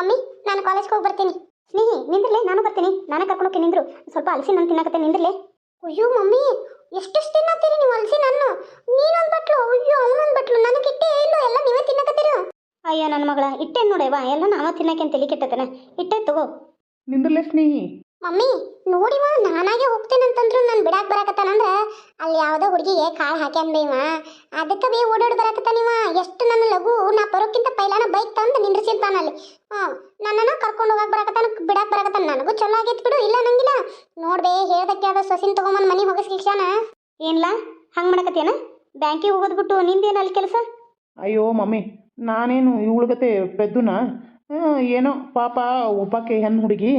Mummy, ನಾನು ಕಾಲೇಜ್ಗೆ ಹೋಗಿ ಬರ್ತೀನಿ. ಸ್ನೇಹಿ, ನಿಂದ್ರಲೆ, ನಾನು ಬರ್ತೀನಿ. ನಾನು ಕರ್ಕೊಂಡೋಗಿ ನಿಂದ್ರು. ಸ್ವಲ್ಪ ಅಲಸಿ ನಾನು ತಿನ್ನಕತ್ತೆ, ನಿಂದ್ರಲೆ. ಅಯ್ಯೋ ಮಮ್ಮಿ, ಎಷ್ಟೆಷ್ಟು ತಿನ್ನತ್ತೀರಿ ನೀವು ಅಲಸಿ ನಾನು ನೀನೊಂದು ಬಟ್ಲು, ಅಯ್ಯೋ, ಅವನೊಂದು ಬಟ್ಲು. ನನಗೆ ಇಟ್ಟೇ ಇಲ್ಲ, ಎಲ್ಲ ನೀವೇ ತಿನ್ನಕತ್ತೀರ? ಅಯ್ಯೋ ನನ್ನ ಮಗಳ ಇಟ್ಟೆ ನೋಡೇವಾ ಎಲ್ಲ ನಾವ ತಿನ್ನಕ್ಕೆ ಅಂತ ತಲೆ ಕೆಟ್ಟತನ. ಇಟ್ಟೆ ತಗೋ. ನಿಂದ್ರಲೆ ಸ್ನೇಹಿ. ಮಮ್ಮಿ ನೋಡಿವ ನಾನಾಗೆ ಹೋಗ್ತೇನಂತಂದ್ರು ನಾನು ಬಿಡಾಕ್ ಬರಾಕತ್ತಾನಂದ್ರ ಅಲ್ಲಿ ಯಾವುದೋ ಹುಡುಗಿಗೆ ಕಾಳು ಹಾಕ್ಯಾನ್ ಬೇವ ಅದಕ್ಕೆ ಬೇ ಓಡಾಡಿ ಬರಾಕತ್ತಾನಿವ ಎಷ್ಟು ನನ್ನ ಲಘು, ನಾ ಬರೋಕ್ಕಿಂತ ಪೈಲಾನ ಬೈಕ್ ತಂದು ನಿಂದ್ರಿಸಿರ್ತಾನ ಅಲ್ಲಿ. ಹ್ಞೂ ನನ್ನನ್ನು ಕರ್ಕೊಂಡು ಹೋಗಕ್ಕೆ ಬರಾಕತ್ತಾನ, ಬಿಡಾಕ್ ಬರಾಕತ್ತಾನ? ನನಗೂ ಚಲೋ ಆಗೈತೆ ಬಿಡು, ಇಲ್ಲ ನಂಗಿಲ್ಲ. ನೋಡ್ಬೇ ಹೇಳ್ದಕ್ಕೆ ಯಾವ್ದೋ ಸೊಸಿನ್ ತಗೊಂಬಂದ್ ಮನೆ ಹೋಗಸ್ಕಿಕ್ಷಾನ ಏನ್ಲ, ಹಂಗೆ ಮಾಡಕತ್ತೇನ? ಬ್ಯಾಂಕಿಗೆ ಹೋಗೋದ್ಬಿಟ್ಟು ನಿಂದೇನ ಅಲ್ಲಿ ಕೆಲಸ? ಅಯ್ಯೋ ಮಮ್ಮಿ, ನಾನೇನು ಇವಳಗತೆ ಪೆದ್ದುನ? ಏನೋ ಪಾಪ ಒಬ್ಬಾಕೆ ಹೆಣ್ಣು ಹುಡುಗಿ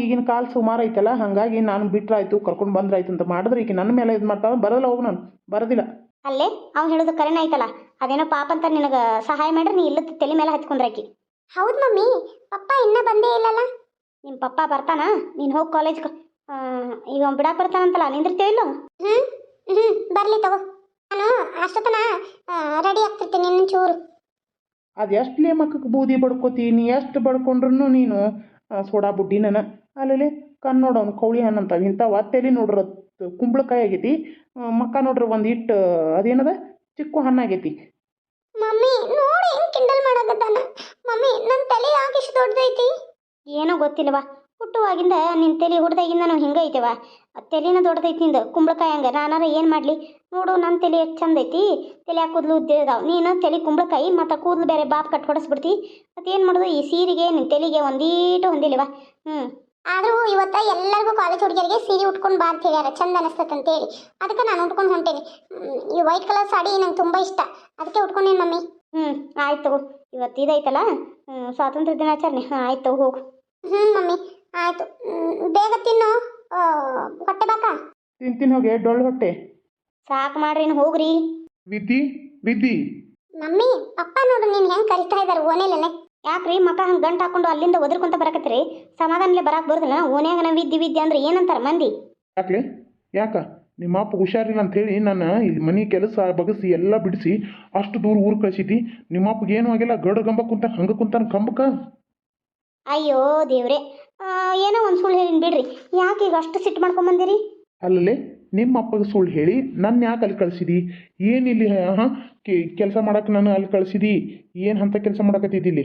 ಈಗಿನ ಕಾಲ ಸುಮಾರು ಐತಲ್ಲ ಹಾಗಾಗಿ ನಾನು ಬಿಟ್ರಾಯ್ತು ಕರ್ಕೊಂಡು ಬಂದ್ರಾಯ್ತು ಅಂತ ಮಾಡಿದ್ರೆ ಈಗ ನನ್ನ ಮೇಲೆ ಇದು ಮಾಡ್ತಾವೆ ಬರಲ್ಲ ಹೋಗು ನಾನು ಬರೋದಿಲ್ಲ. ಅಲ್ಲೇ ಅವ್ನು ಹೇಳೋದು ಕರೆನ ಐತಲ್ಲ ಅದೇನೋ ಪಾಪ ಅಂತ ನಿನಗೆ ಸಹಾಯ ಮಾಡ್ರಿ ನೀ ಇಲ್ಲದ ತಲೆ ಮೇಲೆ ಹಚ್ಕೊಂಡ್ರಾಕಿ ಹೌದು ಮಮ್ಮಿ ಪಪ್ಪ ಇನ್ನೂ ಬಂದೇ ಇಲ್ಲಲ್ಲ? ನಿಮ್ಮ ಪಪ್ಪ ಬರ್ತಾನ ನೀನು ಹೋಗಿ ಕಾಲೇಜ್ಗೆ ಈಗ ಅವ್ನು ಬಿಡಾಕ್ ಬರ್ತಾನಂತಲ್ಲ ನಿಂದಿರ್ತೇವೆ ಇಲ್ಲ? ಹ್ಞೂ ಹ್ಞೂ ಬರಲಿ ತಗೋ. ನಾನು ಅಷ್ಟೊತ್ತನ ರೆಡಿ ಆಗ್ತಿರ್ತೀನಿ ಇನ್ನೊಂದು ಚೂರು. ಅದು ಎಷ್ಟು ಲೇ ಮಕ್ಕಕ್ಕೆ ಬೂದಿ ಬಡ್ಕೋತಿ ನೀ ಎಷ್ಟು ಬಡ್ಕೊಂಡ್ರೂ ನೀನು? ಆ, ಸೋಡಾ ಬುಡ್ಡಿ ನನ್ನ ಅಲ್ಲಲ್ಲಿ ಕಣ್ಣು ನೋಡೋನು ಕೌಳಿ ಹಣ್ಣು ಅಂತಾವ. ಇಂಥವು ತಲೆ ನೋಡ್ರಿ ಕುಂಬಳಕಾಯಿ ಆಗೈತಿ. ಮಕ್ಕ ನೋಡ್ರಿ ಒಂದು ಇಟ್ಟು ಅದೇನದ? ಚಿಕ್ಕು ಹಣ್ಣಾಗೈತಿ ಮಮ್ಮಿ ನೋಡಿ ಕಿಂಡಲ್ ಮಾಡಕತ್ತಾನ. ಮಮ್ಮಿ ನನ್ನ ತಲೆ ಯಾಕೆ ಇಷ್ಟು ದೊಡ್ಡದೈತಿ? ಏನೋ ಗೊತ್ತಿಲ್ಲವಾ. ಹುಟ್ಟುವಾಗಿಂದ ನಿನ್ನ ತಲೆ ಹುಡ್ದಾಗಿಂದ ನಾವು ಹಿಂಗೆ ಐತೆವ ತಲೆನ ದೊಡ್ಡದೈತಿ ನಿಂದು. ಕುಂಬಳಕಾಯಿ ಹಂಗೆ. ನಾನಾರ ಏನು ಮಾಡಲಿ? ನೋಡು ನನ್ನ ತಲೆ ಎಷ್ಟು ಚಂದ ಐತಿ ತಲೆ ಕೂದಲು ಉದ್ದಿದಾವ್ ನೀನು ತಲೆ ಕುಂಬಳಕಾಯಿ ಮತ್ತು ಕೂದಲು ಬೇರೆ ಬಾಪ್ ಕಟ್ ಹೊಡೆಸ್ಬಿಡ್ತಿ. ಮತ್ತೆ ಏನು ಮಾಡೋದು? ಈ ಸೀರೆಗೆ ನಿನ್ನ ತಲೆಗೆ ಒಂದೀಟು ಹೊಂದಿಲ್ಲವ ಹ್ಞೂ ಆದರೂ ಇವತ್ತು ಎಲ್ಲರಿಗೂ ಕಾಲೇಜ್ ಹುಡುಗಿಯರಿಗೆ ಸೀರೆ ಉಟ್ಕೊಂಡು ಬಾ ಅಂತ ಹೇಳ್ಯಾರ ಚಂದ ಅನಿಸ್ತದಂತೇಳಿ ಅದಕ್ಕೆ ನಾನು ಉಟ್ಕೊಂಡು ಹೊಂಟೇನಿ. ಈ ವೈಟ್ ಕಲರ್ ಸಾಡಿ ನಂಗೆ ತುಂಬ ಇಷ್ಟ. ಅದಕ್ಕೆ ಉಟ್ಕೊಂಡೇನು ಮಮ್ಮಿ? ಹ್ಞೂ ಆಯ್ತು ಇವತ್ತು ಇದೈತಲ್ಲ ಹ್ಞೂ ಸ್ವಾತಂತ್ರ್ಯ ದಿನಾಚರಣೆ. ಹಾಂ ಆಯ್ತು ಹೋಗು. ಹ್ಞೂ ಮಮ್ಮಿ. ಆಯಿತು. ಬೇಗ ತಿನ್ನು. ಹೊಟ್ಟೆ ಬಾಕ? ತಿಂತೀನಿ ಹೋಗಿ ಡೊಳ್ಳು ಹೊಟ್ಟೆ. ಸಾಕು ಮಾಡ್ರಿ ಇನ್ನು ಹೋಗ್ರಿ. ವಿದ್ದಿ ವಿದ್ದಿ. ಮಮ್ಮಿ ಪಪ್ಪ ನೋಡು ನೀನು ಹೆಂಗೆ ಕರಿತಾ ಇದ್ದಾರೆ ಓನೇಲೇ ಯಾಕ್ರಿ ಮಕ್ಕ ಹಂಗೆ ಗಂಟ ಹಾಕೊಂಡು ಅಲ್ಲಿಂದ ಒದರ್ಕೊಂತ ಬರಕತ್ತೀರಿ? ಸಮಾಧಾನಲೆ ಬರಕ್ಕೆ ಬರೋದಿಲ್ಲ. ಓನ್ಯಾಗ ನಾವು ವಿದ್ಯೆ ವಿದ್ಯೆ ಅಂದ್ರೆ ಏನಂತಾರೆ ಮಂದಿ? ಯಾಕ್ಲೆ? ಯಾಕ? ನಿಮ್ಮ ಅಪ್ಪ ಹುಷಾರಿಲ್ಲ ಅಂತೇಳಿ ನಾನು ಇಲ್ಲಿ ಮನೆ ಕೆಲಸ ಬಗಸಿ ಎಲ್ಲ ಬಿಡಿಸಿ ಅಷ್ಟು ದೂರ ಊರು ಕಳಿಸಿದ್ದಿ. ನಿಮ್ಮ ಅಪ್ಪಗೆ ಏನೂ ಆಗಿಲ್ಲ. ಗಡ ಗಂಬ ಕುಂತ ಹಂಗೆ ಕುಂತಾನ ಕಂಬಕ ಅಯ್ಯೋ ದೇವ್ರೆ ಏನೋ ಒಂದು ಸುಳ್ಳು ಹೇಳಿನ ಬಿಡ್ರಿ. ಯಾಕೆ ಈಗ ಅಷ್ಟು ಸಿಟ್ಟು ಮಾಡ್ಕೊಂಬಂದಿರಿ ಅಲ್ಲಲ್ಲಿ ನಿಮ್ಮ ಅಪ್ಪಗೆ ಸುಳ್ಳು ಹೇಳಿ ನನ್ನ ಯಾಕೆ ಅಲ್ಲಿ ಕಳಿಸಿದಿ? ಏನಿಲ್ಲಿ ಹಾಂ ಕೆಲಸ ಮಾಡಕ್ಕೆ ನಾನು ಅಲ್ಲಿ ಕಳಿಸಿದಿ? ಏನು ಅಂತ ಕೆಲಸ ಮಾಡಕತ್ತಿದ್ದಿಲ್ಲಿ?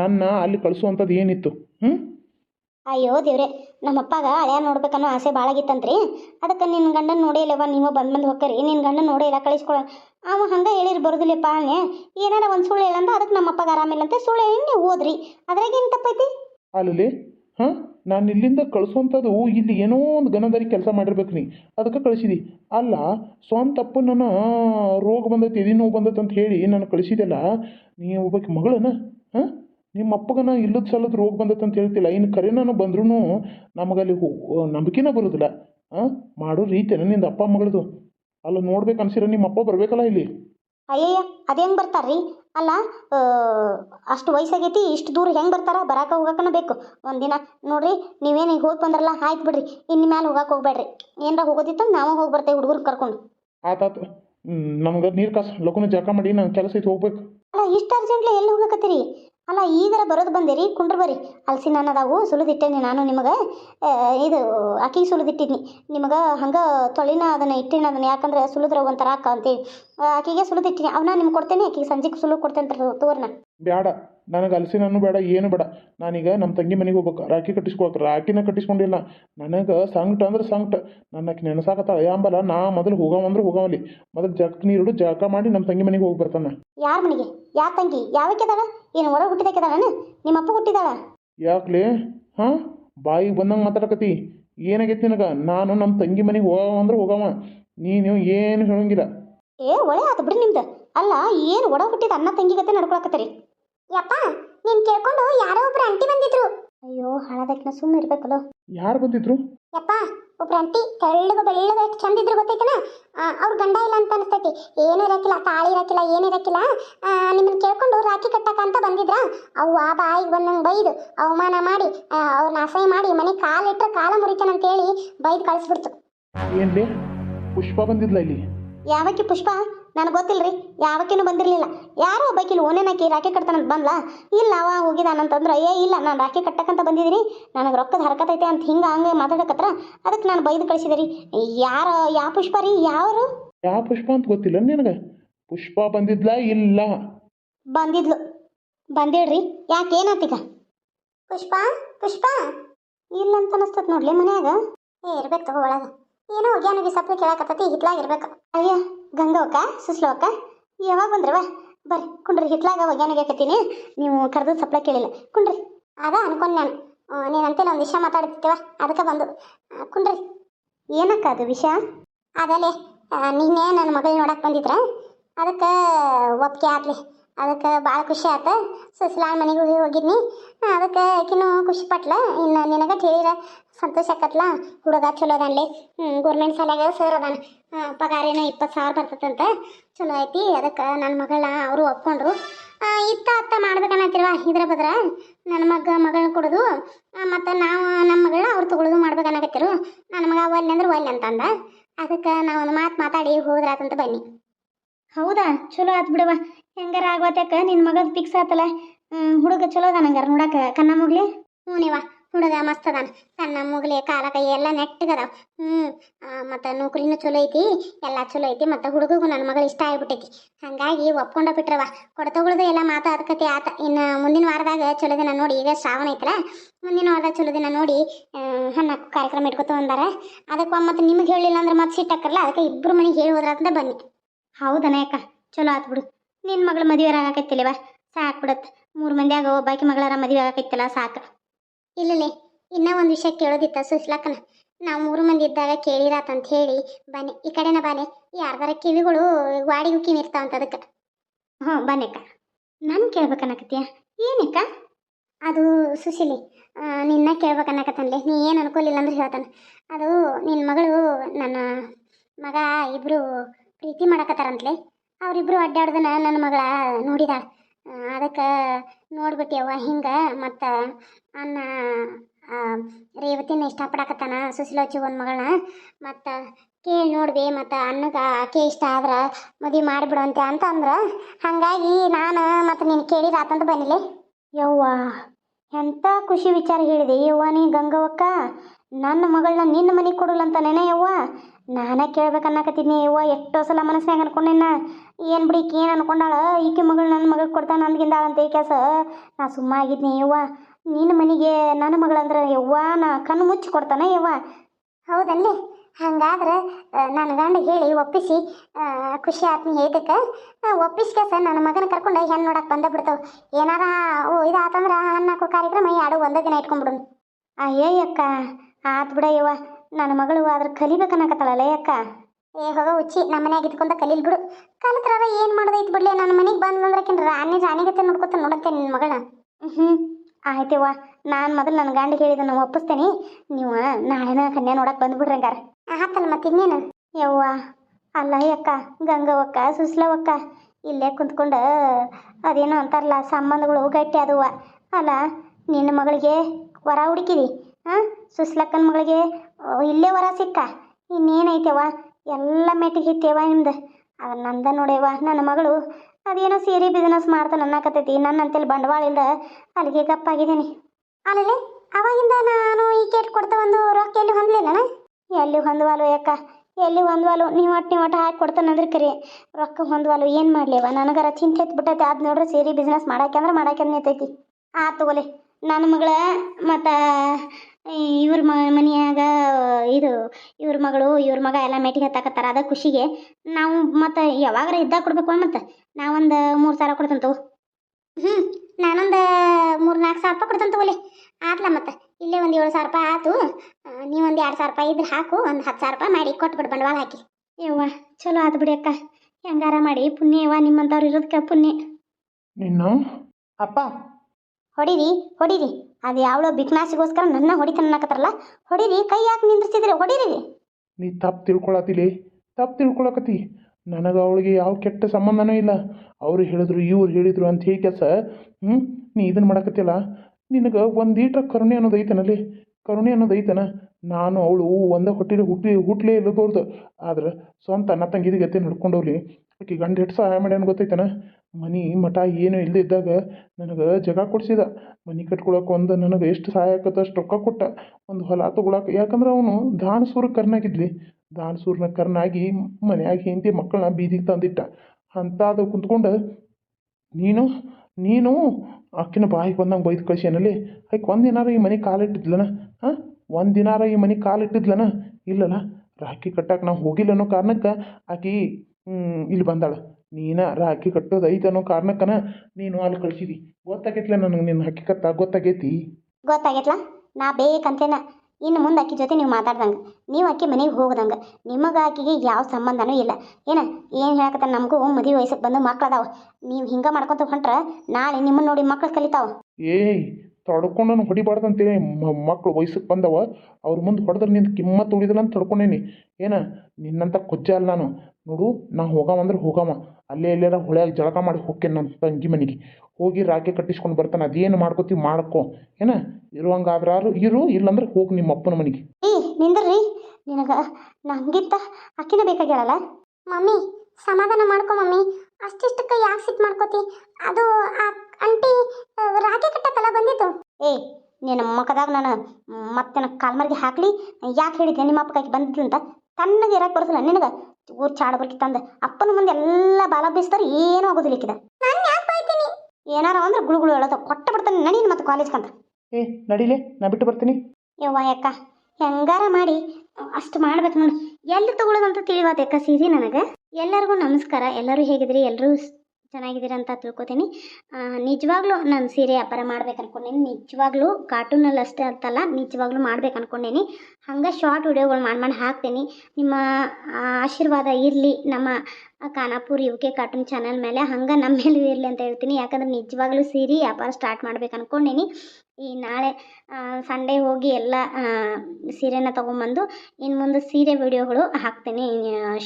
ನನ್ನ ಅಲ್ಲಿ ಕಳಿಸುವಂಥದ್ದು ಏನಿತ್ತು ಹ್ಞೂ ಅಯ್ಯೋ ದೇವ್ರೆ ನಮ್ಮ ಅಪ್ಪಾಗ ಹಳೆಯ ನೋಡ್ಬೇಕನ್ನೋ ಆಸೆ ಭಾಳಾಗಿತ್ತಂತ್ರಿ ಅದಕ್ಕೆ ನಿನ್ನ ಗಂಡನ ನೋಡೇ ಇಲ್ಲವ ನೀವು ಬಂದು ಬಂದು ಹೋಗ್ಕರಿ ನಿನ್ನ ಗಂಡನ ನೋಡೇ ಇಲ್ಲ ಕಳಿಸ್ಕೊಳ. ಅವ ಹಂಗೆ ಹೇಳಿರ್ ಬರೋದಿಲ್ಲಪ್ಪ ಅಲ್ಲೇ ಏನಾರ ಒಂದು ಸುಳ್ಳು ಹೇಳಂದ ಅದಕ್ಕೆ ನಮ್ಮ ಅಪ್ಪಗೆ ಆರಾಮಿಲ್ಲಂತೆ ಸುಳ್ಳು ಹೇಳಿ ನೀವು ಓದ್ರಿ ಅದ್ರಾಗ ಏನು ತಪ್ಪೈತಿ? ಅಲ್ಲಲ್ಲಿ ಹಾಂ? ನಾನು ಇಲ್ಲಿಂದ ಕಳಿಸುವಂಥದ್ದು ಇಲ್ಲಿ ಏನೋ ಒಂದು ಗನದಾರಿ ಕೆಲಸ ಮಾಡಿರ್ಬೇಕು ನೀ. ಅದಕ್ಕೆ ಕಳಿಸಿದಿ. ಅಲ್ಲ ಸ್ವಂತ ನನ್ನ ರೋಗ ಬಂದೈತಿ, ಎದಿ ನೋವು ಬಂದೈತೆ ಅಂತ ಹೇಳಿ ನಾನು ಕಳಿಸಿದೆಲ್ಲ, ನೀ ಒಬ್ಬಕ್ಕೆ ಮಗಳನ? ಹಾಂ? ನಿಮ್ಮ ಅಪ್ಪಗನ ಇಲ್ಲದ ಸಲದ ರೋಗ ಬಂದೈತೆ ಅಂತ ಹೇಳ್ತಿಲ್ಲ. ಇನ್ನು ಕರೆನಾನು ಬಂದ್ರೂ ನಮಗಲ್ಲಿ ನಂಬಿಕೆನ ಬರೋದಿಲ್ಲ. ಹಾಂ? ಮಾಡೋ ರೀತಿನ ನಿಂದ ಅಪ್ಪ ಮಗಳದು. ಅಲ್ಲ ನೋಡ್ಬೇಕು ಅನ್ಸಿರ ನಿಮ್ಮ ಅಪ್ಪ ಬರಬೇಕಲ್ಲ ಇಲ್ಲಿ. ಅಯ್ಯಯ್ಯ ಅದೇಂಗೆ ಬರ್ತಾರ್ರಿ? ಅಲ್ಲ ಅಷ್ಟು ವಯಸ್ಸಾಗೈತಿ ಇಷ್ಟು ದೂರ ಹೆಂಗೆ ಬರ್ತಾರ? ಬರಾಕ ಹೋಗಕ್ಕನ ಬೇಕು. ಒಂದಿನ ನೋಡ್ರಿ ನೀವೇನು ಈಗ ಹೋಗಿ ಬಂದ್ರಲ್ಲ ಆಯ್ತು ಬಿಡ್ರಿ. ಇನ್ನು ಮ್ಯಾಲೆ ಹೋಗಕ್ಕೆ ಹೋಗ್ಬೇಡ್ರಿ. ಏನರ ಹೋಗೋದಿತ್ತು ನಾವು ಹೋಗಿ ಬರ್ತೇವೆ ಹುಡುಗರು ಕರ್ಕೊಂಡು. ಆಯ್ತಾಯ್ತು ನಮ್ಗೆ ನೀರು ಕಾಸು ಲೋಕನ ಜಳಕ ಮಾಡಿ ನಾನು ಕೆಲಸ ಇತ್ತು ಹೋಗ್ಬೇಕು. ಅಲ್ಲ ಇಷ್ಟು ಅರ್ಜೆಂಟ್ಲಿ ಎಲ್ಲಿ ಹೋಗಕತ್ತೀರಿ? ಅಲ್ಲ, ಈಗರ ಬರೋದು ಬಂದಿರಿ, ಕುಂಡ್ರ ಬರ್ರಿ. ಅಲ್ಸಿನ ಅನ್ನದಾವು ಸುಲಿದಿಟ್ಟೇನಿ ನಾನು ನಿಮಗೆ. ಇದು ಅಕ್ಕಿಗೆ ಸುಲಿದಿಟ್ಟಿದ್ನಿ. ನಿಮಗೆ ಹಂಗೆ ತೊಳಿನ ಅದನ್ನು ಇಟ್ಟಿನ ಅದನ್ನು ಯಾಕಂದ್ರೆ ಸುಲಿದ್ರೆ ಒಂಥರ ಅಕ್ಕ ಅಂತೇಳಿ. ಆಕೆಗೆ ಸುಲಿದಿಟ್ಟಿನಿ. ಅವನ್ನ ನಿಮ್ಗೆ ಕೊಡ್ತೇನೆ ಆಕಿಗೆ ಸಂಜೆಗೆ ಸುಲು ಕೊಡ್ತೇನೆ ತೋರ್ನ. ಬೇಡ ನನಗೆ ಅಲ್ಸಿನನು ಬೇಡ ಏನು ಬೇಡ. ನಾನೀಗ ನಮ್ಮ ತಂಗಿ ಮನೆಗೆ ಹೋಗ್ಬೇಕು. ರಾಖಿ ಕಟ್ಟಿಸ್ಕೊಳಕ್ಕೆ ರಾಖಿನ ಕಟ್ಟಿಸ್ಕೊಂಡಿಲ್ಲ. ನನಗೆ ಸಂಕಟ ಅಂದ್ರೆ ಸಂಕಟ. ನನ್ನ ಆಕಿ ನೆನಸಾಕತ್ತಾಳ ಯಾಂಬಲ್ಲ ನಾ ಮೊದಲು ಹೋಗವಂದ್ರೆ ಹೋಗವಲ್ಲಿ ಮೊದಲು ಜಗ ನೀರು ಜಳಕ ಮಾಡಿ ನಮ್ಮ ತಂಗಿ ಮನೆಗೆ ಹೋಗಿ ಬರ್ತಾನೆ. ಯಾರ ಮನೆಗೆ? ಯಾ ತಂಗಿ? ಯಾವಕ್ಕೆದಾಳ ಏನು ಒಳಗೆ ಹುಟ್ಟಿದಕ್ಕೆದಾಳನ ನಿಮ್ಮ ಅಪ್ಪ ಹುಟ್ಟಿದಾಳ? ಯಾಕ್ಲೆ? ಹಾಂ? ಬಾಯಿಗೆ ಬಂದಂಗೆ ಮಾತಾಡಕತ್ತಿ. ಏನಾಗೈತಿ ನಿನಗೆ? ನಾನು ನಮ್ಮ ತಂಗಿ ಮನೆಗೆ ಹೋಗವ ಅಂದ್ರೆ ಹೋಗವ ನೀನು ಏನು ಹೇಳಂಗಿಲ್ಲ. ಏ ಒಳ್ಳೆ ಆತು ಬಿಡಿ ನಿಮ್ದು. ಅಲ್ಲ ಏನು ಒಡ ಹುಟ್ಟಿದ ಅಣ್ಣ ತಂಗಿ ಗತೆ ನಡ್ಕೊಳಕತ್ತೀರಿ? ಯಪ್ಪ ನೀನ್ ಕೇಳ್ಕೊಂಡು ಯಾರೋ ಒಬ್ರು ಅಂಟಿ ಬಂದಿದ್ರು. ಅಯ್ಯೋ ಹಳದಕ್ಕಿನ ಸುಮ್ಮನೆ ಇರ್ಬೇಕಲ್ಲ. ಯಾರು ಬಂದಿದ್ರು? ಯಪ್ಪ ಒಬ್ರು ಅಂಟಿ ತೆಳ್ಳಗ ಬೆಳ್ಳಗ ಎಷ್ಟು ಚಂದ ಇದ್ರು ಗೊತ್ತೈತನ? ಅವ್ರ ಗಂಡ ಇಲ್ಲ ಅಂತ ಅನಿಸ್ತೈತಿ. ಏನು ಇರಕ್ಕಿಲ್ಲ ತಾಳಿ ಇರಕ್ಕಿಲ್ಲ ಏನು ಇರಕ್ಕಿಲ್ಲ ನಿಮ್ಮನ್ನ ಕೇಳ್ಕೊಂಡು ರಾಖಿ ಕಟ್ಟಕ ಅಂತ ಬಂದಿದ್ರ? ಅವ್ವ ಬಾಯಿಗೆ ಬಂದಂಗೆ ಬೈದು ಅವಮಾನ ಮಾಡಿ ಅವ್ರನ್ನ ಅಸಹ್ಯ ಮಾಡಿ ಮನೆ ಕಾಲಿಟ್ರೆ ಕಾಲ ಮುರಿತಾನಂತೇಳಿ ಬೈದು ಕಳಿಸ್ಬಿಡ್ತು. ಏನ್ರಿ ಪುಷ್ಪ ಬಂದಿದ್ಲ ಇಲ್ಲಿ? ಯಾವಕ್ಕೆ ಪುಷ್ಪ? ನನಗೆ ಗೊತ್ತಿಲ್ಲ ರೀ ಯಾವಕ್ಕಿನೂ ಬಂದಿರಲಿಲ್ಲ. ಯಾರೋ ಒಬ್ಬಾಕಿಲ್ ಓನೇನಾಕಿ ರಾಖಿ ಕಟ್ತಾನಂತ ಬಂದ್ಲಾ? ಇಲ್ಲ ಅವ ಹೋಗಿದಾನಂತಂದ್ರೆ ಏ ಇಲ್ಲ ನಾನು ರಾಖಿ ಕಟ್ಟಕ್ಕಂತ ಬಂದಿದ್ದೀನಿ ನನಗೆ ರೊಕ್ಕದ ಹರಕತೈತೆ ಅಂತ ಹಿಂಗೆ ಹಂಗೆ ಮಾತಾಡಕತ್ರ ಅದಕ್ಕೆ ನಾನು ಬೈದು ಕಳಿಸಿದೆ ರೀ ಯಾರ ಯಾವ ಪುಷ್ಪ ರೀ ಯಾರು ಯಾವ ಪುಷ್ಪ ಅಂತ ಗೊತ್ತಿಲ್ಲ ನಿನಗೆ? ಪುಷ್ಪ ಬಂದಿದ್ಲಾ ಇಲ್ಲ? ಬಂದಿದ್ಲು. ಬಂದಿಡ್ರಿ ಯಾಕೆ ಏನಾತೀಗ ಪುಷ್ಪ ಪುಷ್ಪ. ಇಲ್ಲ ಅಂತ ಅನಿಸ್ತದ ನೋಡ್ಲಿ ಮನ್ಯಾಗ. ಏ ಇರ್ಬೇಕು ತಗೋ ಒಳಗ. ಏನೋ ಒಗ್ಯಾನಿಗೆ ಸಪ್ಲಿ ಕೇಳಾಕತ್ತತಿ ಹಿತ್ಲಾಗಿರ್ಬೇಕು ಅಯ್ಯೋ ಗಂಗವಕ್ಕ ಸುಸ್ಲವಕ್ಕ ಯಾವಾಗ ಬಂದ್ರವ? ಬರ್ರಿ ಕುಂಡ್ರಿ ಹಿತ್ಲಾಗ ಒಗ್ಯಾನಿಗೆ ಹಾಕತ್ತೀನಿ ನೀವು ಕರೆದು ಸಪ್ಲ ಕೇಳಿಲ್ಲ. ಕುಂಡ್ರಿ ಅದ ಅನ್ಕೊಂಡ್ ನಾನು. ಆ, ನೀನ್ ಒಂದು ವಿಷಯ ಮಾತಾಡ್ತಿದ್ದೇವ ಅದಕ್ಕೆ ಬಂದು. ಕುಂಡ್ರಿ. ಏನಕ್ಕ ಅದು ವಿಷಯ? ಅದಲ್ಲೇ ನಿನ್ನೆ ನನ್ನ ಮಗಳು ನೋಡಕ್ ಬಂದಿದ್ರ. ಅದಕ್ಕೆ ಒಪ್ಪಿಗೆ ಆತ್ಲಿ ಅದಕ್ಕೆ ಭಾಳ ಖುಷಿ ಆತ. ಸುಸ್ಲಾಳ್ ಮನೆಗೆ ಹೋಗಿ ಹೋಗಿದ್ನಿ. ಅದಕ್ಕೆ ಆಕಿನೂ ಖುಷಿ ಪಟ್ಲ. ಇನ್ನು ನಿನಗೆ ತಿಳಿರ. ಸಂತೋಷ ಆಕತ್ಲ? ಹುಡುಗ ಚಲೋ ಅದಾನ್ಲಿ. ಗೌರ್ಮೆಂಟ್ ಶಾಲ್ಯಾಗ ಸರ್ ಅದಾನ. ಆ, ಪಗಾರ ಏನೋ ಇಪ್ಪತ್ತು ಸಾವಿರ ಬರ್ತದಂತ ಚಲೋ ಐತಿ. ಅದಕ್ಕೆ ನನ್ನ ಮಗಳ ಅವರು ಒಪ್ಕೊಂಡ್ರು. ಇತ್ತ ಅತ್ತ ಮಾಡ್ಬೇಕನ್ನತ್ತಿರುವ ಇದ್ರ ಬದ್ರ. ನನ್ನ ಮಗ ಮಗಳನ್ನ ಕೊಡೋದು. ಮತ್ತು ನಾವು ನಮ್ಮ ಮಗಳನ್ನ ಅವ್ರು ತಗೊಳ್ಳೋದು ಮಾಡ್ಬೇಕನ್ನಕತ್ತಿರು. ನನ್ನ ಮಗ ಒಲ್ಲೆ ಅಂದ್ರೆ ಒಲ್ಲೆ ಅಂತಂದ. ಅದಕ್ಕೆ ನಾವು ಒಂದು ಮಾತು ಮಾತಾಡಿ ಹೋದ್ರಾತಂತ ಬನ್ನಿ. ಹೌದಾ? ಚಲೋ ಆತ್ ಬಿಡವ ಹೆಂಗಾರ ಆಗ್ವತ್ಯಾಕ ನಿನ್ನ ಮಗದ ಫಿಕ್ಸ್ ಆತಲ್ಲ. ಹುಡುಗ ಚಲೋ ಅದಾನ ಹಂಗಾರ ನೋಡಾಕ. ಕಣ್ಣ ಮುಗ್ಲಿ? ಹ್ಞೂ ನೀವ. ಹುಡುಗ ಮಸ್ತ್ ಅದಾನ. ಕಣ್ಣ ಮುಗ್ಲಿ, ಕಾಲ ಕೈ ಎಲ್ಲ ನೆಟ್ಟಗದಾವ ಹ್ಞೂ ಮತ್ತು ನೌಕರಿನೂ ಚಲೋ ಐತಿ. ಎಲ್ಲ ಚಲೋ ಐತಿ. ಮತ್ತು ಹುಡುಗಗೂ ನನ್ನ ಮಗಳು ಇಷ್ಟ ಆಗ್ಬಿಟ್ಟೈತಿ. ಹಾಗಾಗಿ ಒಪ್ಕೊಂಡ ಬಿಟ್ರವ. ಕೊಡ್ತಗೊಳ್ದು ಎಲ್ಲ ಮಾತಾಡ್ಕತಿ ಆತ. ಇನ್ನು ಮುಂದಿನ ವಾರದಾಗ ಚಲೋ ದಿನ ನೋಡಿ. ಈಗ ಶ್ರಾವಣ ಐತಲ್ಲ. ಮುಂದಿನ ವಾರದಾಗ ಚಲೋ ದಿನ ನೋಡಿ ಹಣ್ಣು ಕಾರ್ಯಕ್ರಮ ಇಟ್ಕೊತ ಬಂದಾರ. ಅದಕ್ಕೆ ಮತ್ತೆ ನಿಮ್ಗೆ ಹೇಳಿಲ್ಲ ಅಂದ್ರೆ ಮತ್ತೆ ಸಿಟ್ಟಕ್ಕಲ್ಲ ಅದಕ್ಕೆ ಇಬ್ಬರು ಮನೆಗೆ ಹೇಳಿ ಅಂತ ಬನ್ನಿ. ಹೌದನ ಅಕ್ಕ ಚಲೋ ಆತ್ ಬಿಡು. ನಿನ್ನ ಮಗಳು ಮದುವೆ ಆಗಾಕೈತಿಲ್ಲವ ಸಾಕು ಬಿಡತ್ತೆ ಮೂರು ಮಂದಿಯಾಗ ಒಬ್ಬಾಕಿ ಮಗಳಾರ ಮದುವೆ ಆಗಾಕೈತಿಲ್ಲ, ಸಾಕು. ಇಲ್ಲಲೇ ಇನ್ನೂ ಒಂದು ವಿಷಯ ಕೇಳೋದಿತ್ತ ಸುಸ್ಲಾಕನ ನಾವು ಮೂರು ಮಂದಿ ಇದ್ದಾಗ ಕೇಳಿರಾತಂತ ಹೇಳಿ, ಬನ್ನಿ, ಈ ಕಡೆನ ಬನ್ನಿ. ಯಾರ್ದಾರ ಕಿವಿಗಳು ವಾಡಿಗೂ ಕಿವಿ ಇರ್ತಾವಂತ ಅದಕ್ಕೆ. ಹ್ಞೂ ಬನ್ನಿಕ್ಕ ನಾನು ಕೇಳ್ಬೇಕನ್ನಕತ್ತೀಯ? ಏನಕ್ಕ? ಅದು ಸುಶೀಲಿ ನಿನ್ನ ಕೇಳ್ಬೇಕನ್ನಕತ್ತನ್ಲೆ. ನೀ ಏನು ಅನ್ಕೊಲಿಲ್ಲ ಅಂದ್ರೆ ಹೇಳ್ತಾನೆ. ಅದು ನಿನ್ನ ಮಗಳು ನನ್ನ ಮಗ ಇಬ್ರು ಪ್ರೀತಿ ಮಾಡಕತ್ತಾರಂತ್ಲೆ. ಅವರಿಬ್ರು ಅಡ್ಡಾಡ್ದನ ನನ್ನ ಮಗಳ. ನೋಡಿದಾಳ ಅದಕ್ಕೆ ನೋಡ್ಬಿಟ್ಟಿಯವ್ವ ಹಿಂಗೆ ಮತ್ತು ಅನ್ನ ರೇವತಿನ ಇಷ್ಟಪಡಕತ್ತಾನ ಸುಶೀಲೋಚಿ ಒಂದು ಮಗಳನ್ನ. ಮತ್ತು ಕೇಳಿ ನೋಡ್ಬಿ, ಮತ್ತು ಅನ್ನಗೆ ಆಕೆ ಇಷ್ಟ ಆದ್ರೆ ಮದುವೆ ಮಾಡಿಬಿಡುವಂತೆ ಅಂತ ಅಂದ್ರೆ ಹಾಗಾಗಿ ನಾನು ಮತ್ತು ನೀನು ಆತಂತ ಬಂದಿಲ್ಲ ಯವ್ವ ಎಂಥ ಖುಷಿ ವಿಚಾರ ಹೇಳಿದೆ. ಯವ್ವ, ನೀ ಗಂಗವಕ್ಕ ನನ್ನ ಮಗಳನ್ನ ನಿನ್ನ ಮನೆಗೆ ಕೊಡಲಂತ ಅಂತ ನೆನೆ ಯವ್ವ? ನಾನೇ ಕೇಳ್ಬೇಕನ್ನಕತ್ತಿದ್ನಿ ಯವ್ವ ಎಷ್ಟೋ ಸಲ ಮನಸ್ಸಿನಾಗ ಅನ್ಕೊಂಡೇನ. ಏನು ಬಿಡಿ ಈಕೆ ಏನು ಅನ್ಕೊಂಡಾಳ? ಈಕೆ ಮಗಳು ನನ್ನ ಮಗಳಿಗೆ ಕೊಡ್ತಾನೆ ಅಂದ್ಗಿಂದಾಳ ಅಂತ ಈ ಕೆಲಸ. ನಾ ಸುಮ್ಮ ಆಗಿದ್ನಿ ಯವ್ವ. ನಿನ್ನ ಮನೆಗೆ ನನ್ನ ಮಗಳಂದ್ರೆ ಯವ್ವ ನಾ ಕಣ್ಣು ಮುಚ್ಚಿ ಕೊಡ್ತಾನೆ ಯವ್ವ? ಹೌದಲ್ಲಿ. ಹಂಗಾದ್ರೆ ನನ್ನ ಗಂಡ ಹೇಳಿ ಒಪ್ಪಿಸಿ ಖುಷಿ ಆತ್ನಿ ಒಪ್ಪಿಸ್ಕೆ ಸರ್ ನನ್ನ ಮಗನ ಕರ್ಕೊಂಡು ಹೆಣ್ಣು ನೋಡಕ್ಕೆ ಬಂದ ಬಿಡ್ತಾವೆ. ಏನಾರ ಓ ಇದಾತಂದ್ರೆ ಅನ್ನಕ್ಕೂ ಕಾರ್ಯಕ್ರಮ ಎರಡು ಒಂದೇ ದಿನ ಇಟ್ಕೊಂಡ್ಬಿಡು ಅಯ್ಯಯ್ಯಕ್ಕ. ಆತ್ ಬಿಡ ಯವ್ವ ನನ್ನ ಮಗಳು ಆದ್ರೆ ಕಲಿಬೇಕನ್ನಕತ್ತಾಳಲ್ಲ ಅಕ್ಕ. ಏ ಹೋಗ ಉಚ್ಚಿ ನಮ್ಮ ಮನ್ಯಾಗ ಇದ್ಕೊಂಡ ಕಲೀಲ್ ಬಿಡು. ಕಲಿತ್ರಾರ ಏನು ಮಾಡೋದೈತಿ ಬಿಡ್ಲಿ ನನ್ನ ಮನೆಗೆ ಬಂದ್ಲಂದ್ರಕಿನ್ ರಾಣಿ ರಾಣಿಗತ್ತೆ ನೋಡ್ಕೊತ ನೋಡತ್ತೆ ನಿನ್ನ ಮಗಳ. ಹ್ಞೂ ಆಯ್ತವ್ವ ನಾನು ಮೊದಲು ನನ್ನ ಗಂಡ ಹೇಳಿದ್ದನ್ನು ಒಪ್ಪಿಸ್ತೇನೆ. ನೀವು ನಾಳೆನ ಕನ್ಯಾ ನೋಡಕ್ಕೆ ಬಂದ್ಬಿಡ್ರಿ ಹಂಗಾರ. ಆತಲ್ಲ ಮತ್ತೆ ಇನ್ನೇನು? ಯವ್ವ ಅಲ್ಲ ಅಕ್ಕ ಗಂಗವಕ್ಕ ಸುಸ್ಲವಕ್ಕ ಇಲ್ಲೇ ಕುಂತ್ಕೊಂಡು ಅದೇನೋ ಅಂತಾರಲ್ಲ ಸಂಬಂಧಗಳು ಗಟ್ಟಿ ಅದುವ ಅಲ್ಲ ನಿನ್ನ ಮಗಳಿಗೆ ವರ ಹುಡುಕಿದಿ? ಹಾಂ? ಸುಸ್ಲಕ್ಕನ ಮಗಳಿಗೆ ಇಲ್ಲೇ ವರ ಸಿಕ್ಕ. ಇನ್ನೇನೈತೆವ ಎಲ್ಲ ಮೆಟ್ಟಿಗೆ ನಿಮ್ದು. ಅದು ನಂದ ನೋಡ್ಯವ ನನ್ನ ಮಗಳು ಅದೇನೋ ಸೀರೆ ಬಿಸ್ನೆಸ್ ಮಾಡ್ತಾನೆ ಅನ್ನಕತ್ತೈತಿ. ನನ್ನ ಅಂತೇಳಿ ಬಂಡವಾಳ ಇಲ್ದ ಅಲ್ಲಿಗೆ ಗಪ್ಪಾಗಿದ್ದೀನಿ ಅಲ್ಲಲ್ಲಿ, ಅವಾಗಿಂದ ನಾನು ಈ ಕೇಟ್ ಕೊಡ್ತಾ ಒಂದು ರೊಕ್ಕ ಎಲ್ಲಿ ಹೊಂದ್ಲಿಲ್ಲನ? ಎಲ್ಲಿ ಹೊಂದ್ವಾಲು ಯಾಕ? ಎಲ್ಲಿ ಹೊಂದ್ವಾಲು? ನೀವು ಒಟ್ಟು ನೀವು ಒಟ್ಟು ಹಾಕಿ ಕೊಡ್ತಾನಂದ್ರೆ ಕರಿ. ರೊಕ್ಕ ಹೊಂದ್ವಾಲು, ಏನು ಮಾಡಲಿವ ನನಗರ ಚಿಂತೆ ಎತ್ತು ಬಿಟ್ಟೈತೆ. ಅದು ನೋಡ್ರಿ ಸೀರೆ ಬಿಸ್ನೆಸ್ ಮಾಡಾಕೆ ಅಂದ್ರೆ ಮಾಡಾಕೆ ನಿಂತೈತಿ. ಆ ತಗೋಲಿ, ನನ್ನ ಮಗಳ ಮತ್ತು ಇವ್ರ ಮನೆಯಾಗ ಇದು ಇವ್ರ ಮಗಳು ಇವ್ರ ಮಗ ಎಲ್ಲ ಮೆಟ್ಟಿಗೆ ಹತ್ತಾಕತ್ತಾರ ಅದ ಖುಷಿಗೆ ನಾವು ಮತ್ತು ಯಾವಾಗಾರ ಇದ್ದಾಗ ಕೊಡ್ಬೇಕು ಮತ್ತು? ನಾವೊಂದು ಮೂರು ಸಾವಿರ ಕೊಡ್ತಂತು ಹ್ಞೂ ನಾನೊಂದು ಮೂರು ನಾಲ್ಕು ಸಾವಿರ ರೂಪಾಯಿ ಕೊಡ್ತಂತು ತಗೋಲಿ. ಆತ್ಲ ಮತ್ತೆ? ಇಲ್ಲೇ ಒಂದು ಏಳು ಸಾವಿರ ರೂಪಾಯಿ ಆತು. ನೀವೊಂದು ಎರಡು ಸಾವಿರ ರೂಪಾಯಿ ಇದ್ರೆ ಹಾಕು ಒಂದು ಹತ್ತು ಸಾವಿರ ರೂಪಾಯಿ ಮಾಡಿ ಕೊಟ್ಬಿಡು ಬಂಡವಾಳ ಹಾಕಿ. ಯವ್ವ ಚಲೋ ಆತು ಬಿಡಿ ಅಕ್ಕ. ಹೆಂಗಾರ ಮಾಡಿ? ಪುಣ್ಯ ಯವ್ವ ನಿಮ್ಮಂಥವ್ರು ಇರೋದಕ್ಕೆ ಪುಣ್ಯ. ನಿನ್ನ ಅಪ್ಪ? ಹೊಡೀರಿ ಹೊಡೀರಿ. ಅದು ಯಾವಳೋ ಬಿಕ್ನಾಸಿಗೋಸ್ಕರ ನನ್ನ ಹೊಡಿತಾನ ಅನ್ನಕತ್ತಾರಲ್ಲ? ಹೊಡೀರಿ, ಕೈ ಯಾಕೆ ನಿಂದ್ರಿಸಿದ್ರಿ ಹೊಡೀರಿ. ನೀ ತಪ್ಪು ತಿಳ್ಕೊಳತಿಲಿ? ತಪ್ಪು ತಿಳ್ಕೊಳಕತಿ ನನಗೆ ಅವಳಿಗೆ ಯಾವ ಕೆಟ್ಟ ಸಂಬಂಧನೂ ಇಲ್ಲ. ಅವ್ರು ಹೇಳಿದ್ರು, ಇವ್ರು ಹೇಳಿದ್ರು ಅಂತ ಹೇಳಿ ಕೆಲಸ ಹ್ಞೂ ನೀ ಇದನ್ನು ಮಾಡಕತ್ತಿಲ್ಲ ನಿನಗೆ ಒಂದು ಲೀಟ್ರ್ ಕರುಣೆ ಅನ್ನೋದು ಐತನಲ್ಲಿ ಕರುಣೆ ಅನ್ನೋದು ಐತನ? ನಾನು ಅವಳು ಒಂದೇ ಹೊಟ್ಟಿಲಿ ಹುಟ್ಟಿ, ಹುಟ್ಲೇ ಇರಬಹುದು ಆದ್ರೆ ಸ್ವಂತ ಅಣ್ಣ ತಂಗಿದ ಗತಿ ನಡ್ಕೊಂಡವ್ಲಿ ಆಕೆ ಗಂಡ ಎಷ್ಟು ಸಹಾಯ ಮಾಡ್ಯಾನ ಗೊತ್ತೈತನ? ಮನೆ ಮಠ ಏನು ಇಲ್ಲದೆ ಇದ್ದಾಗ ನನಗೆ ಜಗ ಕೊಡ್ಸಿದ. ಮನೆ ಕಟ್ಕೊಳಕ್ಕೆ ಒಂದು ನನಗೆ ಎಷ್ಟು ಸಹಾಯ ಆಕತ್ತ ಅಷ್ಟು ರೊಕ್ಕ ಕೊಟ್ಟ. ಒಂದು ಹೊಲ ತೊಗೊಳಕ್ಕೆ ಯಾಕಂದ್ರೆ ಅವನು ದಾನಸೂರ ಕರ್ನಾಗಿದ್ಲಿ. ದಾನಸೂರ್ನ ಕರ್ನಾಗಿ ಮನ್ಯಾಗ ಹೆಂಡತಿ ಮಕ್ಕಳನ್ನ ಬೀದಿಗೆ ತಂದಿಟ್ಟ. ಅಂಥದ್ದು ಕುಂತ್ಕೊಂಡು ನೀನು ನೀನು ಅಕ್ಕಿನ ಬಾಯಿಗೆ ಬಂದಂಗೆ ಬೈದು ಕಳ್ಸ್ಯಾನಲ್ಲಿ ಆಕೆ ಒಂದು ದಿನಾರ ಈ ಮನೆ ಕಾಲಿಟ್ಟಿದ್ಲನ ಹಾಂ ಒಂದು ದಿನಾರ ಈ ಮನೆ ಕಾಲಿಟ್ಟಿದ್ಲನ ಇಲ್ಲಲ್ಲ, ರಾಖಿ ಕಟ್ಟಕ್ಕೆ ನಾವು ಹೋಗಿಲ್ಲ ಅನ್ನೋ ಕಾರಣಕ್ಕೆ ಆಕೆ ಇಲ್ಲಿ ಬಂದಾಳ. ನೀನ ರಾಖಿ ಕಟ್ಟೋದು ಐತೆ ಅನ್ನೋ ಕಾರಣಕ್ಕನ ನೀನು ಅಲ್ಲಿ ಕಳ್ಸಿದಿ. ಗೊತ್ತಾಗೈತ್ಲ ನನಗೆ ನಿನ್ನ ಹಕ್ಕಿಕತ್ತ ಗೊತ್ತಾಗೈತಿ? ಗೊತ್ತಾಗೈತ್ಲ? ನಾ ಬೇಕಂತೇನ ಇನ್ನು ಮುಂದೆ ಆಕೆ ಜೊತೆ ನೀವು ಮಾತಾಡ್ದಂಗೆ, ನೀವು ಆಕೆ ಮನೆಗೆ ಹೋಗ್ದಂಗೆ, ನಿಮಗೆ ಆಕೆಗೆ ಯಾವ ಸಂಬಂಧನೂ ಇಲ್ಲ. ಏನ, ಏನು ಹೇಳಕತ್ತ ನಮಗೂ ಮದುವೆ ವಯಸ್ಸಿಗೆ ಬಂದು ಮಕ್ಳು ಅದಾವ. ನೀವು ಹಿಂಗೆ ಮಾಡ್ಕೊತ ಹೊಂಟ್ರೆ ನಾಳೆ ನಿಮ್ಮನ್ನು ನೋಡಿ ಮಕ್ಳು ಕಲಿತಾವ. ಏಯ್ ತಡ್ಕೊಂಡು ಹೊಡಿಬಾರ್ದು ಅಂತೇಳಿ ಮಕ್ಕಳು ವಯಸ್ಸಿಗೆ ಬಂದವ, ಅವ್ರ ಮುಂದೆ ಹೊಡೆದ್ರೆ ನಿನ್ನ ಕಿಮ್ಮತ್ತು ಉಳಿದಿಲ್ಲ ಅಂತ ತಡ್ಕೊಂಡೇನಿ. ಏನ, ನಿನ್ನಂತ ಕೊಜ್ಜ ಅಲ್ಲ ನಾನು. ನೋಡು, ನಾ ಹೋಗವಂದ್ರೆ ಹೋಗವ. ಅಲ್ಲೇ ಎಲ್ಲಾರ ಹೊಳ್ಯಾಗ ಜಳಕ ಮಾಡಿ ಹೋಕ್ಕೇನೆ ನನ್ನ ತಂಗಿ ಮನೆಗೆ. ಹೋಗಿ ರಾಖಿ ಕಟ್ಟಿಸ್ಕೊಂಡು ಬರ್ತಾನೆ, ಅದೇನು ಮಾಡ್ಕೋತೀವಿ ಮಾಡ್ಕೊ. ಏನ? ಇರುವಂಗಾದ್ರಾರು ಇರು, ಇಲ್ಲಂದ್ರೆ ಹೋಗಿ ನಿಮ್ಮ ಅಪ್ಪನ ಮನೆಗೆ. ಏ, ನಿಂದ್ರಿ. ನಿನಗೆ ನಂಗಿತ್ತ ಅಕ್ಕಿನ ಬೇಕಾಗ್ಯಾಳಲ್ಲ? ಮಮ್ಮಿ, ಸಮಾಧಾನ ಮಾಡ್ಕೊ ಮಮ್ಮಿ. ಅಷ್ಟಿಷ್ಟಕ್ಕೆ ಯಾಕೆ ಸಿಟ್ ಮಾಡ್ಕೋತಿ? ಅದು ಆ ಅಂಟಿ ರಾಖಿ ಕಟ್ಟಕ್ಕಲ್ಲ ಬಂದಿತ್ತು ಏ, ನಿನ್ನ ಮುಖದಾಗ ನಾನು ಮತ್ತೆ ನನ್ನ ಕಾಲ್ಮರ್ಗೆ ಹಾಕ್ಲಿ? ಯಾಕೆ ಹೇಳಿದ್ದೆ ನಿಮ್ಮ ಅಪ್ಪಗಾಗಿ ಬಂದಿದ್ದು ಅಂತ? ತಣ್ಣಗೆ ಇರಕ್ಕೆ ಬರೋದಿಲ್ಲ ನಿನಗೆ? ಊರ್ ಚಾಡ ಬರ್ಕಿ ತಂದ ಅಪ್ಪನ ಮುಂದೆ ಎಲ್ಲ ಬಾಲ ಬೀಸ್ತಾರೆ ಏನೂ ಆಗೋದಿಲ್ಲ ಈಕಿದ. ನಾನು ಯಾಕೆ ಬೈತೀನಿ? ಏನಾರ ಅಂದ್ರೆ ಗುಳುಗುಳು ಹೇಳೋದು. ಕೊಟ್ಟ ಬಿಡ್ತಾನೆ ನಡೀನಿ ಮತ್ತೆ ಕಾಲೇಜ್ ಕಂತ. ಏ ನಡಿಲೆ ನಾ ಬಿಟ್ಟು ಬರ್ತೀನಿ. ಯವ್ವ ಯಾಕ? ಹೆಂಗಾರ ಮಾಡಿ? ಅಷ್ಟು ಮಾಡ್ಬೇಕು ನೋಡಿ. ಎಲ್ಲಿ ತಗೊಳ್ಳೋದಂತ ತಿಳಿವಾದ ಯಾಕ ಸೀರಿ ನನಗೆ? ಎಲ್ಲರಿಗೂ ನಮಸ್ಕಾರ. ಎಲ್ಲರೂ ಹೇಗಿದ್ರಿ? ಎಲ್ಲರೂ ಚೆನ್ನಾಗಿದ್ದೀರ ಅಂತ ತಿಳ್ಕೊತೀನಿ ನಿಜವಾಗ್ಲೂ ನಾನು ಸೀರೆ ವ್ಯಾಪಾರ ಮಾಡ್ಬೇಕು ಅನ್ಕೊಂಡೇನಿ ನಿಜವಾಗ್ಲೂ ಕಾರ್ಟೂನಲ್ಲಿ ಅಷ್ಟೇ ಅಂತಲ್ಲ, ನಿಜವಾಗ್ಲೂ ಮಾಡ್ಬೇಕು ಅನ್ಕೊಂಡೇನಿ ಹಂಗೆ ಶಾರ್ಟ್ ವಿಡಿಯೋಗಳು ಮಾಡಿ ಮಾಡಿ ಹಾಕ್ತೀನಿ. ನಿಮ್ಮ ಆಶೀರ್ವಾದ ಇರಲಿ ನಮ್ಮ Khanapur U K cartoon channel ಮೇಲೆ. ಹಂಗೆ ನಮ್ಮ ಮೇಲೂ ಇರಲಿ ಅಂತ ಹೇಳ್ತೀನಿ. ಯಾಕಂದ್ರೆ ನಿಜವಾಗ್ಲೂ ಸೀರೆ ವ್ಯಾಪಾರ ಸ್ಟಾರ್ಟ್ ಮಾಡ್ಬೇಕು ಅನ್ಕೊಂಡೇನಿ ಈ ನಾಳೆ ಸಂಡೇ ಹೋಗಿ ಎಲ್ಲ ಸೀರೆನ ತೊಗೊಂಬಂದು ಇನ್ನು ಮುಂದೆ ಸೀರೆ ವಿಡಿಯೋಗಳು ಹಾಕ್ತೀನಿ.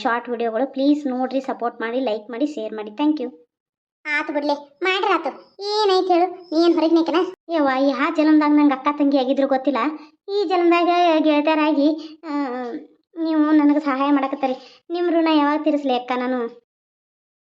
ಶಾರ್ಟ್ ವಿಡಿಯೋಗಳು ಪ್ಲೀಸ್ ನೋಡಿರಿ ಸಪೋರ್ಟ್ ಮಾಡಿ ಲೈಕ್ ಮಾಡಿ ಶೇರ್ ಮಾಡಿ. ಥ್ಯಾಂಕ್ ಯು ಆತು ಬಿಡ್ಲೆ ಮಾಡ್ರಾತು ಏನೈತೆ ಹೇಳು? ಏನು ಹೊರಗೆ ನಿಕ್ಕನ ಯವ್ವ ಯಾವ ಜನ್ಮದಾಗ ನಂಗೆ ಅಕ್ಕ ತಂಗಿ ಆಗಿದ್ರು ಗೊತ್ತಿಲ್ಲ. ಈ ಜನ್ಮದಾಗ ಗೆಳತಿಯರಾಗಿ ನೀವು ನನಗೆ ಸಹಾಯ ಮಾಡಕತ್ತರಿ. ನಿಮ್ಮ ಋಣ ಯಾವಾಗ ತೀರಿಸ್ಲಿ ಅಕ್ಕ ನಾನು?